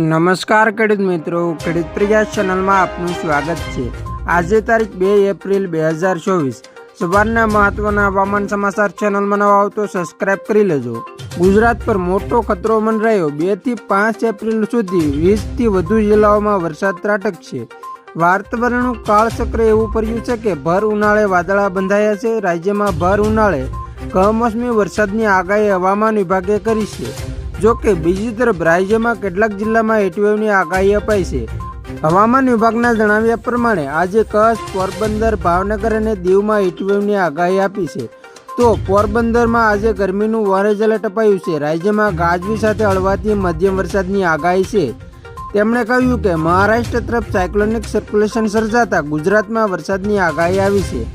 નમસ્કાર ખેડૂત મિત્રો, ખેડૂત પ્રજા ચેનલમાં આપનું સ્વાગત છે. આજે તારીખ બે એપ્રિલ બે હજાર ચોવીસ. સવારના મહત્વના હવામાન સમાચાર ચેનલમાં નવા આવતો સબસ્ક્રાઇબ કરી લેજો. ગુજરાત પર મોટો ખતરો મંડરાયો. બેથી પાંચ એપ્રિલ સુધી વીસથી વધુ જિલ્લાઓમાં વરસાદ ત્રાટકશે વાતાવરણનું કાળચક્ર એવું પડ્યું છે કે ભર ઉનાળે વાદળા બંધાયા છે. રાજ્યમાં ભર ઉનાળે કમોસમી વરસાદની આગાહી હવામાન વિભાગે કરી છે. જો કે બીજી તરફ રાજ્યમાં કેટલાક જિલ્લામાં હીટવેવની આગાહી અપાઈ છે. હવામાન વિભાગના જણાવ્યા પ્રમાણે આજે કચ્છ, પોરબંદર, ભાવનગર અને દીવમાં હીટવેવની આગાહી આપી છે. તો પોરબંદરમાં આજે ગરમીનું ઓરેન્જ એલર્ટ અપાયું છે. રાજ્યમાં ગાજવી સાથે હળવાથી મધ્યમ વરસાદની આગાહી છે. તેમણે કહ્યું કે મહારાષ્ટ્ર તરફ સાયક્લોનિક સર્ક્યુલેશન સર્જાતા ગુજરાતમાં વરસાદની આગાહી આવી છે.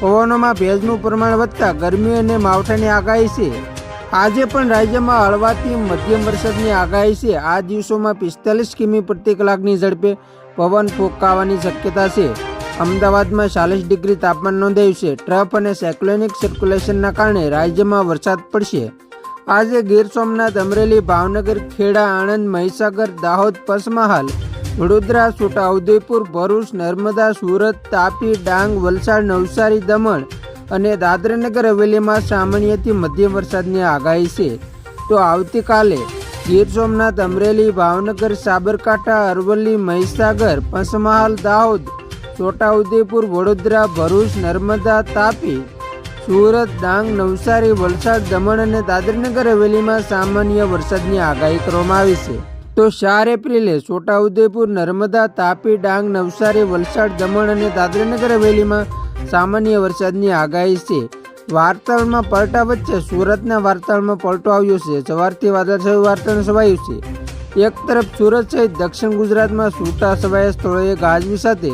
પવનોમાં ભેજનું પ્રમાણ વધતા ગરમી અને માવઠાની આગાહી છે. આજે પણ રાજ્યમાં હળવાથી મધ્યમ વરસાદની આગાહી છે. આ દિવસોમાં પિસ્તાલીસ કિમી પ્રતિ કલાકની ઝડપે પવન ફૂંકાવાની શક્યતા છે. અમદાવાદમાં ચાલીસ ડિગ્રી તાપમાન નોંધાયું છે. ટ્રફ અને સાયક્લોનિક સર્ક્યુલેશનના કારણે રાજ્યમાં વરસાદ પડશે. આજે ગીર સોમનાથ, અમરેલી, ભાવનગર, ખેડા, આણંદ, મહીસાગર, દાહોદ, પંચમહાલ, વડોદરા છોટાઉદેપુર ભરૂચ, નર્મદા, સુરત, તાપી, ડાંગ, વલસાડ, નવસારી, દમણ અને દાદરાનગર હવેલીમાં સામાન્યથી મધ્યમ વરસાદની આગાહી છે. તો આવતીકાલે ગીર સોમનાથ, અમરેલી, ભાવનગર, સાબરકાંઠા, અરવલ્લી, મહીસાગર, પંચમહાલ, દાહોદ, છોટાઉદેપુર, વડોદરા, ભરૂચ, નર્મદા, તાપી, સુરત, ડાંગ, નવસારી, વલસાડ, દમણ અને દાદરનગર હવેલીમાં સામાન્ય વરસાદની આગાહી કરવામાં આવી છે. તો ચાર એપ્રિલે છોટાઉદેપુર, નર્મદા, તાપી, ડાંગ, નવસારી, વલસાડ, દમણ અને દાદરાનગર હવેલીમાં સામાન્ય વરસાદની આગાહી છે. વાર્તાળમાં પલટા વચ્ચે સુરતના વાર્તાળમાં પલટો આવ્યો છે. સવારથી વાદળછાયું વાર્તાવરણ છવાયું છે. એક તરફ સુરત સહિત દક્ષિણ ગુજરાતમાં છૂટા છવાયા સ્થળોએ ગાજવી સાથે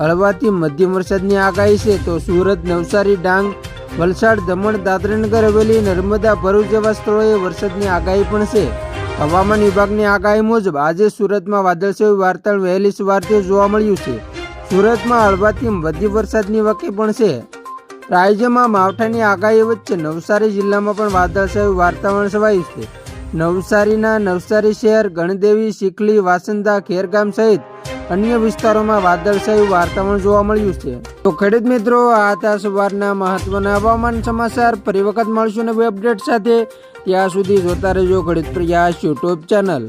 હળવાથી મધ્યમ વરસાદની આગાહી છે. તો સુરત, નવસારી, ડાંગ, વલસાડ, દમણ, દાદરાનગર, હવેલી, નર્મદા, ભરૂચ જેવા સ્થળોએ વરસાદની આગાહી પણ છે. હવામાન વિભાગની આગાહી મુજબ આજે સુરતમાં વાદળછાયું વાર્તાળ વહેલી સવારથી જોવા મળ્યું છે. સુરતમાં હળવાથી મધ્ય વરસાદની વકી પણ છે. રાજ્યમાં માવઠાની આગાહી વચ્ચે નવસારી જિલ્લામાં પણ વાદળછાયું વાતાવરણ છવાયું છે. નવસારીના નવસારી શહેર, ગણદેવી ચીખલી વાસંદા, ખેરગામ સહિત અન્ય વિસ્તારોમાં વાદળછાયું વાતાવરણ જોવા મળ્યું છે. તો ખેડૂત મિત્રો, આ હતા સવારના મહત્વના હવામાન સમાચાર. ફરી વખત મળશું નવી અપડેટ સાથે. ત્યાં સુધી જોતા રહેજો ખેડૂત પ્રયાસ યુટ્યુબ ચેનલ.